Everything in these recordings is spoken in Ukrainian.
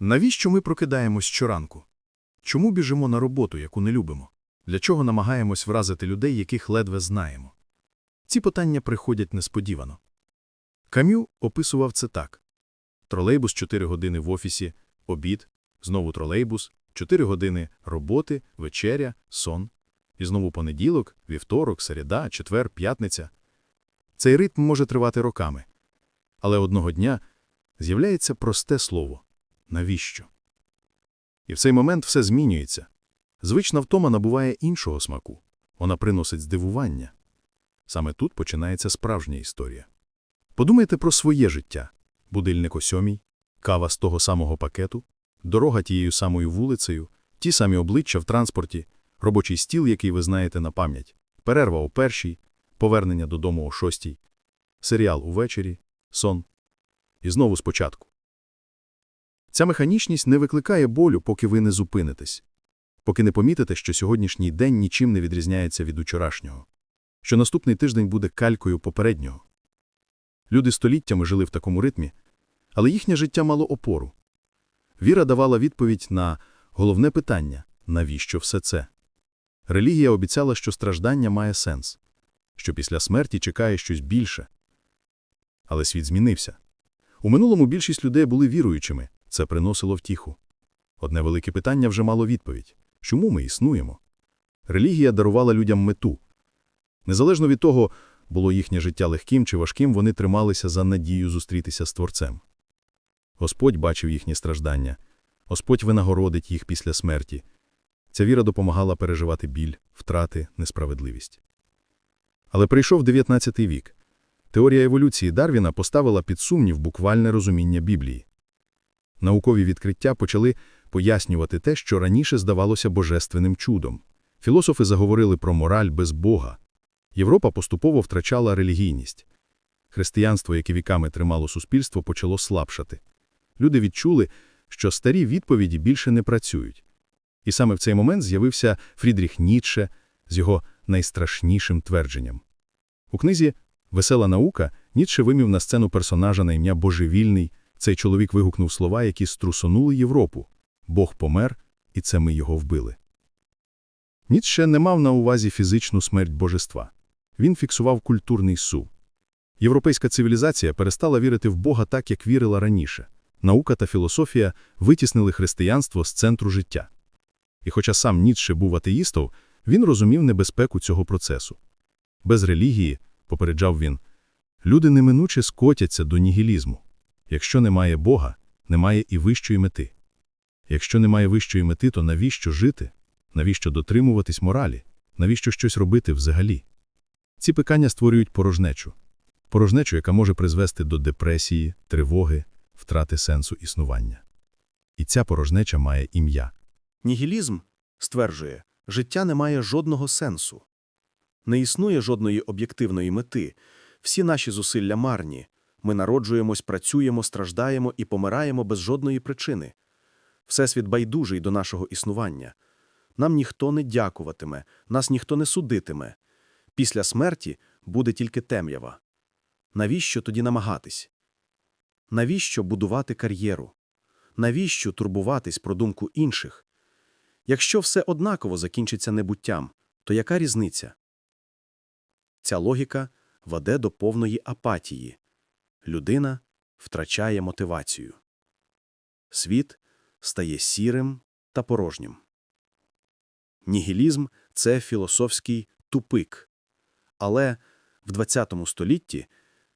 Навіщо ми прокидаємось щоранку? Чому біжимо на роботу, яку не любимо? Для чого намагаємось вразити людей, яких ледве знаємо? Ці питання приходять несподівано. Кам'ю описував це так. Тролейбус 4 години в офісі, обід, знову тролейбус, 4 години роботи, вечеря, сон. І знову понеділок, вівторок, середа, четвер, п'ятниця. Цей ритм може тривати роками. Але одного дня з'являється просте слово «навіщо?». І в цей момент все змінюється. Звична втома набуває іншого смаку. Вона приносить здивування. Саме тут починається справжня історія. Подумайте про своє життя. Будильник о сьомій, кава з того самого пакету, дорога тією самою вулицею, ті самі обличчя в транспорті, робочий стіл, який ви знаєте на пам'ять, перерва о першій, повернення додому о шостій, серіал увечері, сон. І знову спочатку. Ця механічність не викликає болю, поки ви не зупинитесь, поки не помітите, що сьогоднішній день нічим не відрізняється від учорашнього, що наступний тиждень буде калькою попереднього. Люди століттями жили в такому ритмі, але їхнє життя мало опору. Віра давала відповідь на головне питання – навіщо все це? Релігія обіцяла, що страждання має сенс, що після смерті чекає щось більше. Але світ змінився. У минулому більшість людей були віруючими, це приносило втіху. Одне велике питання вже мало відповідь – чому ми існуємо? Релігія дарувала людям мету. Незалежно від того, було їхнє життя легким чи важким, вони трималися за надію зустрітися з Творцем. Господь бачив їхні страждання, Господь винагородить їх після смерті. Ця віра допомагала переживати біль, втрати, несправедливість. Але прийшов 19 вік. Теорія еволюції Дарвіна поставила під сумнів буквальне розуміння Біблії. Наукові відкриття почали пояснювати те, що раніше здавалося божественним чудом. Філософи заговорили про мораль без Бога. Європа поступово втрачала релігійність. Християнство, яке віками тримало суспільство, почало слабшати. Люди відчули, що старі відповіді більше не працюють. І саме в цей момент з'явився Фрідріх Ніцше з його найстрашнішим твердженням. У книзі «Весела наука» Ніцше вимів на сцену персонажа на ім'я Божевільний. Цей чоловік вигукнув слова, які струсонули Європу. Бог помер, і це ми його вбили. Ніцше не мав на увазі фізичну смерть божества. Він фіксував культурний сув. Європейська цивілізація перестала вірити в Бога так, як вірила раніше. Наука та філософія витіснили християнство з центру життя. І хоча сам Ніцше був атеїстом, він розумів небезпеку цього процесу. Без релігії, попереджав він, люди неминуче скотяться до нігілізму. Якщо немає Бога, немає і вищої мети. Якщо немає вищої мети, то навіщо жити? Навіщо дотримуватись моралі? Навіщо щось робити взагалі? Ці пекання створюють порожнечу. Порожнечу, яка може призвести до депресії, тривоги, втрати сенсу існування. І ця порожнеча має ім'я. Нігілізм стверджує, життя не має жодного сенсу. Не існує жодної об'єктивної мети. Всі наші зусилля марні. Ми народжуємось, працюємо, страждаємо і помираємо без жодної причини. Всесвіт байдужий до нашого існування. Нам ніхто не дякуватиме, нас ніхто не судитиме. Після смерті буде тільки темрява. Навіщо тоді намагатись? Навіщо будувати кар'єру? Навіщо турбуватись про думку інших? Якщо все однаково закінчиться небуттям, то яка різниця? Ця логіка веде до повної апатії. Людина втрачає мотивацію. Світ стає сірим та порожнім. Нігілізм – це філософський тупик. Але в ХХ столітті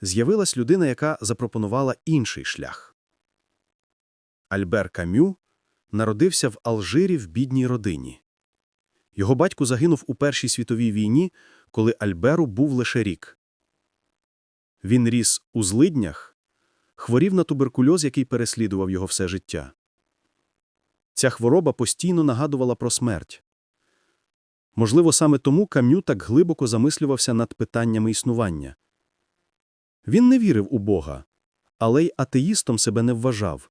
з'явилась людина, яка запропонувала інший шлях. Альбер Камю народився в Алжирі в бідній родині. Його батько загинув у Першій світовій війні, коли Альберу був лише рік. Він ріс у злиднях, хворів на туберкульоз, який переслідував його все життя. Ця хвороба постійно нагадувала про смерть. Можливо, саме тому Кам'ю так глибоко замислювався над питаннями існування. Він не вірив у Бога, але й атеїстом себе не вважав.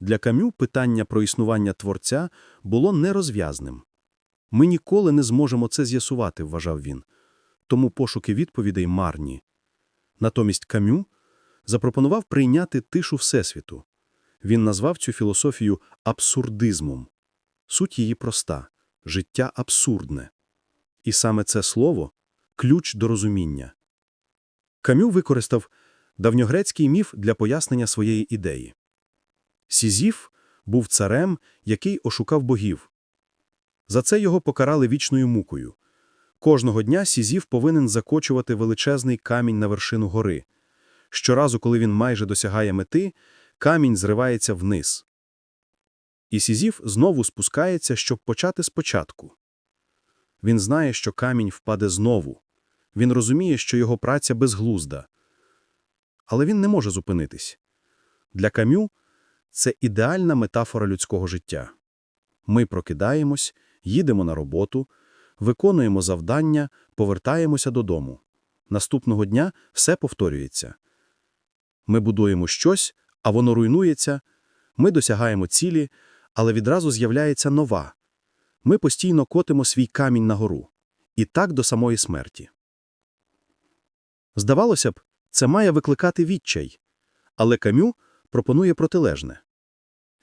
Для Кам'ю питання про існування Творця було нерозв'язним. Ми ніколи не зможемо це з'ясувати, вважав він, тому пошуки відповідей марні. Натомість Кам'ю запропонував прийняти тишу Всесвіту. Він назвав цю філософію абсурдизмом. Суть її проста – життя абсурдне. І саме це слово – ключ до розуміння. Камю використав давньогрецький міф для пояснення своєї ідеї. Сізіф був царем, який ошукав богів. За це його покарали вічною мукою. Кожного дня Сізіф повинен закочувати величезний камінь на вершину гори. Щоразу, коли він майже досягає мети, камінь зривається вниз. І Сізіф знову спускається, щоб почати спочатку. Він знає, що камінь впаде знову. Він розуміє, що його праця безглузда. Але він не може зупинитись. Для Камю це ідеальна метафора людського життя. Ми прокидаємось, їдемо на роботу, виконуємо завдання, повертаємося додому. Наступного дня все повторюється. Ми будуємо щось, а воно руйнується, ми досягаємо цілі, але відразу з'являється нова. Ми постійно котимо свій камінь на гору. І так до самої смерті. Здавалося б, це має викликати відчай. Але Камю пропонує протилежне.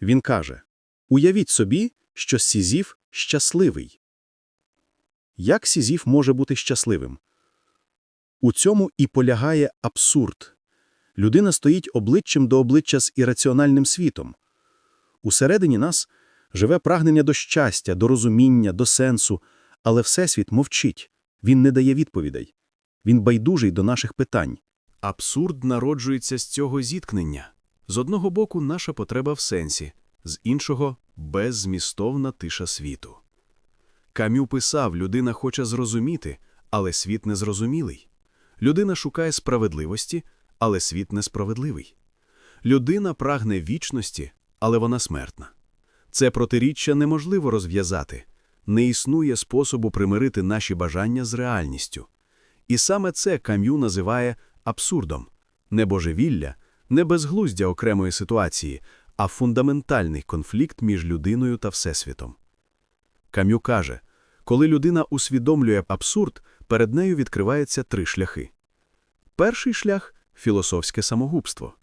Він каже, уявіть собі, що Сізіф щасливий. Як Сізіф може бути щасливим? У цьому і полягає абсурд. Людина стоїть обличчям до обличчя з ірраціональним світом. Усередині нас живе прагнення до щастя, до розуміння, до сенсу, але Всесвіт мовчить, він не дає відповідей. Він байдужий до наших питань. Абсурд народжується з цього зіткнення. З одного боку, наша потреба в сенсі, з іншого – беззмістовна тиша світу. Камю писав, людина хоче зрозуміти, але світ незрозумілий. Людина шукає справедливості, але світ несправедливий. Людина прагне вічності, але вона смертна. Це протиріччя неможливо розв'язати. Не існує способу примирити наші бажання з реальністю. І саме це Кам'ю називає абсурдом – не божевілля, не безглуздя окремої ситуації, а фундаментальний конфлікт між людиною та Всесвітом. Кам'ю каже, коли людина усвідомлює абсурд, перед нею відкриваються три шляхи. Перший шлях – філософське самогубство.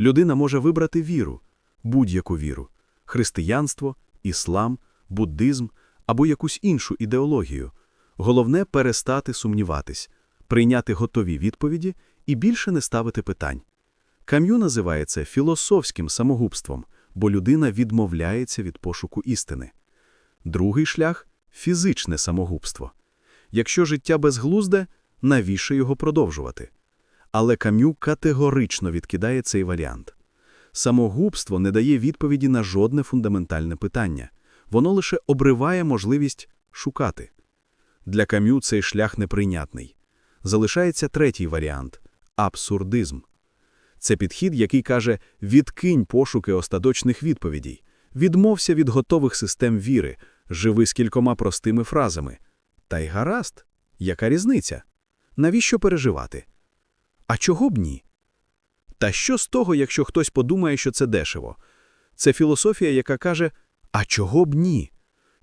Людина може вибрати віру, будь-яку віру – християнство, іслам, буддизм або якусь іншу ідеологію. Головне – перестати сумніватись, прийняти готові відповіді і більше не ставити питань. Кам'ю називає це філософським самогубством, бо людина відмовляється від пошуку істини. Другий шлях – фізичне самогубство. Якщо життя безглузде, навіщо його продовжувати? Але Кам'ю категорично відкидає цей варіант. Самогубство не дає відповіді на жодне фундаментальне питання. Воно лише обриває можливість шукати. Для Кам'ю цей шлях неприйнятний. Залишається третій варіант – абсурдизм. Це підхід, який каже «відкинь пошуки остаточних відповідей», відмовся від готових систем віри, живи з кількома простими фразами. Та й гаразд, яка різниця? Навіщо переживати? А чого б ні? Та що з того, якщо хтось подумає, що це дешево? Це філософія, яка каже «А чого б ні?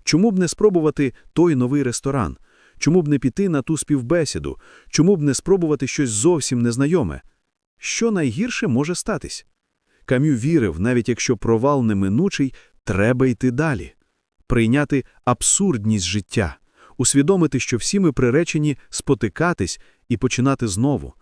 Чому б не спробувати той новий ресторан? Чому б не піти на ту співбесіду? Чому б не спробувати щось зовсім незнайоме? Що найгірше може статись? Кам'ю вірив, навіть якщо провал неминучий, треба йти далі. Прийняти абсурдність життя, усвідомити, що всі ми приречені спотикатись і починати знову.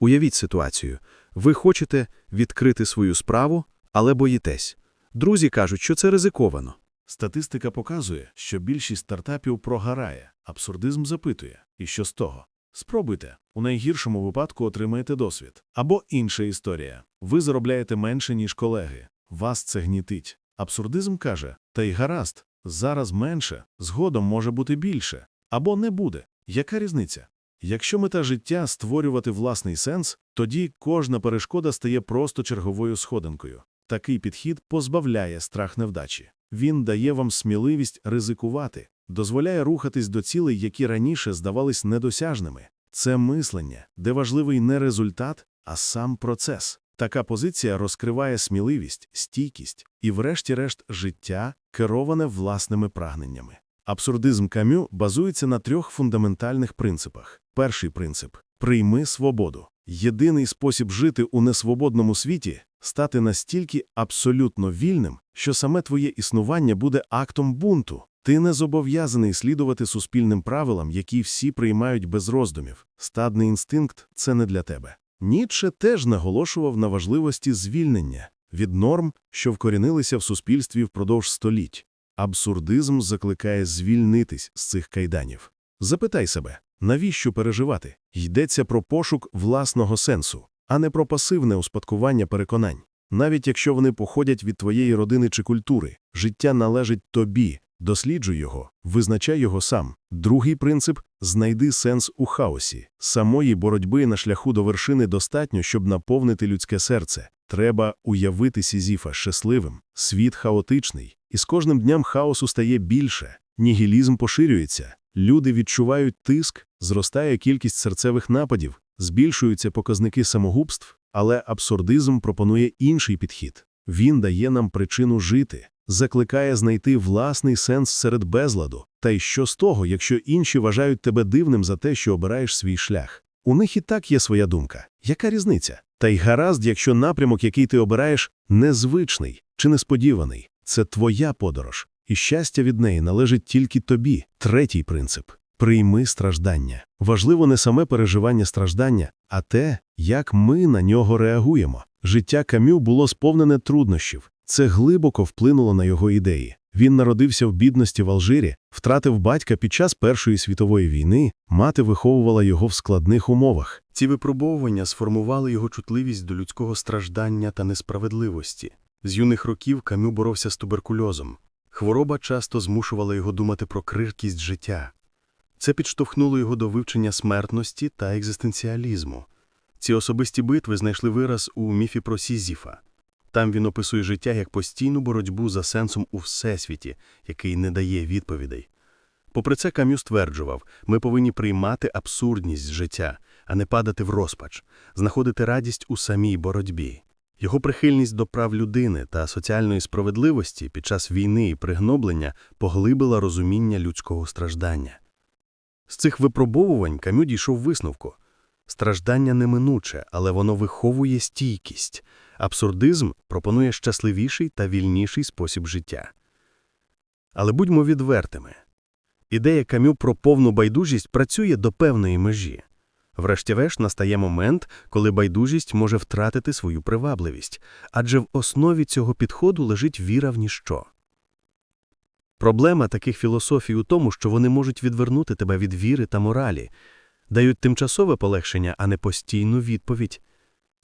Уявіть ситуацію. Ви хочете відкрити свою справу, але боїтесь. Друзі кажуть, що це ризиковано. Статистика показує, що більшість стартапів прогорає, абсурдизм запитує. І що з того? Спробуйте. У найгіршому випадку отримаєте досвід. Або інша історія. Ви заробляєте менше, ніж колеги. Вас це гнітить. Абсурдизм каже, та й гаразд, зараз менше, згодом може бути більше. Або не буде. Яка різниця? Якщо мета життя – створювати власний сенс, тоді кожна перешкода стає просто черговою сходинкою. Такий підхід позбавляє страх невдачі. Він дає вам сміливість ризикувати, дозволяє рухатись до цілей, які раніше здавались недосяжними. Це мислення, де важливий не результат, а сам процес. Така позиція розкриває сміливість, стійкість і, врешті-решт, життя, кероване власними прагненнями. Абсурдизм Камю базується на трьох фундаментальних принципах. Перший принцип – прийми свободу. Єдиний спосіб жити у несвободному світі – стати настільки абсолютно вільним, що саме твоє існування буде актом бунту. Ти не зобов'язаний слідувати суспільним правилам, які всі приймають без роздумів. Стадний інстинкт – це не для тебе. Ніцше теж наголошував на важливості звільнення від норм, що вкорінилися в суспільстві впродовж століть. Абсурдизм закликає звільнитись з цих кайданів. Запитай себе, навіщо переживати? Йдеться про пошук власного сенсу, а не про пасивне успадкування переконань. Навіть якщо вони походять від твоєї родини чи культури, життя належить тобі, досліджуй його, визначай його сам. Другий принцип – знайди сенс у хаосі. Самої боротьби на шляху до вершини достатньо, щоб наповнити людське серце. Треба уявити Сізіфа щасливим. Світ хаотичний, і з кожним днем хаосу стає більше. Нігілізм поширюється. Люди відчувають тиск, зростає кількість серцевих нападів, збільшуються показники самогубств, але абсурдизм пропонує інший підхід. Він дає нам причину жити, закликає знайти власний сенс серед безладу. Та й що з того, якщо інші вважають тебе дивним за те, що обираєш свій шлях? У них і так є своя думка. Яка різниця? Та й гаразд, якщо напрямок, який ти обираєш, незвичний чи несподіваний. Це твоя подорож, і щастя від неї належить тільки тобі. Третій принцип – прийми страждання. Важливо не саме переживання страждання, а те, як ми на нього реагуємо. Життя Камю було сповнене труднощів. Це глибоко вплинуло на його ідеї. Він народився в бідності в Алжирі, втратив батька під час Першої світової війни, мати виховувала його в складних умовах. Ці випробовування сформували його чутливість до людського страждання та несправедливості. З юних років Камю боровся з туберкульозом. Хвороба часто змушувала його думати про крихкість життя. Це підштовхнуло його до вивчення смертності та екзистенціалізму. Ці особисті битви знайшли вираз у міфі про Сізіфа. Там він описує життя як постійну боротьбу за сенсом у всесвіті, який не дає відповідей. Попри це Кам'ю стверджував, ми повинні приймати абсурдність життя, а не падати в розпач, знаходити радість у самій боротьбі. Його прихильність до прав людини та соціальної справедливості під час війни і пригноблення поглибила розуміння людського страждання. З цих випробовувань Кам'ю дійшов висновку. Страждання неминуче, але воно виховує стійкість. Абсурдизм пропонує щасливіший та вільніший спосіб життя. Але будьмо відвертими. Ідея Камю про повну байдужість працює до певної межі. Врешті-решт настає момент, коли байдужість може втратити свою привабливість, адже в основі цього підходу лежить віра в ніщо. Проблема таких філософій у тому, що вони можуть відвернути тебе від віри та моралі, дають тимчасове полегшення, а не постійну відповідь.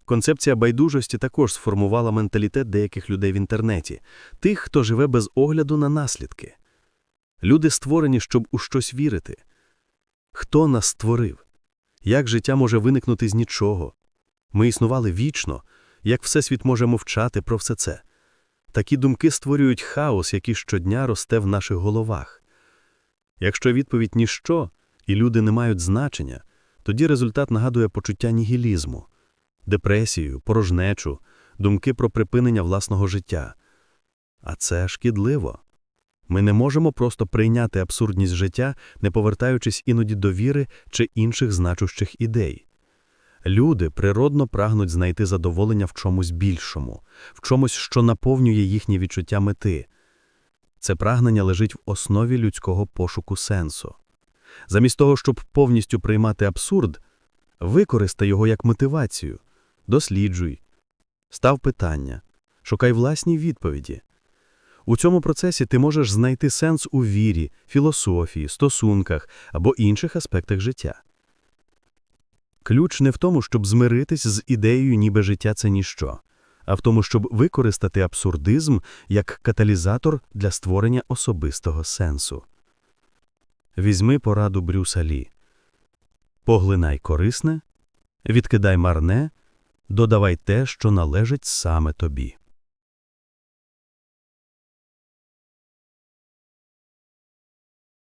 Концепція байдужості також сформувала менталітет деяких людей в інтернеті, тих, хто живе без огляду на наслідки. Люди створені, щоб у щось вірити. Хто нас створив? Як життя може виникнути з нічого? Ми існували вічно, як Всесвіт може мовчати про все це? Такі думки створюють хаос, який щодня росте в наших головах. Якщо відповідь ніщо, і люди не мають значення, тоді результат нагадує почуття нігілізму, депресію, порожнечу, думки про припинення власного життя. А це шкідливо. Ми не можемо просто прийняти абсурдність життя, не повертаючись іноді до віри чи інших значущих ідей. Люди природно прагнуть знайти задоволення в чомусь більшому, в чомусь, що наповнює їхні відчуття мети. Це прагнення лежить в основі людського пошуку сенсу. Замість того, щоб повністю приймати абсурд, використай його як мотивацію, досліджуй, став питання, шукай власні відповіді. У цьому процесі ти можеш знайти сенс у вірі, філософії, стосунках або інших аспектах життя. Ключ не в тому, щоб змиритись з ідеєю, ніби життя це ніщо, а в тому, щоб використати абсурдизм як каталізатор для створення особистого сенсу. Візьми пораду Брюса Лі. Поглинай корисне, відкидай марне, додавай те, що належить саме тобі.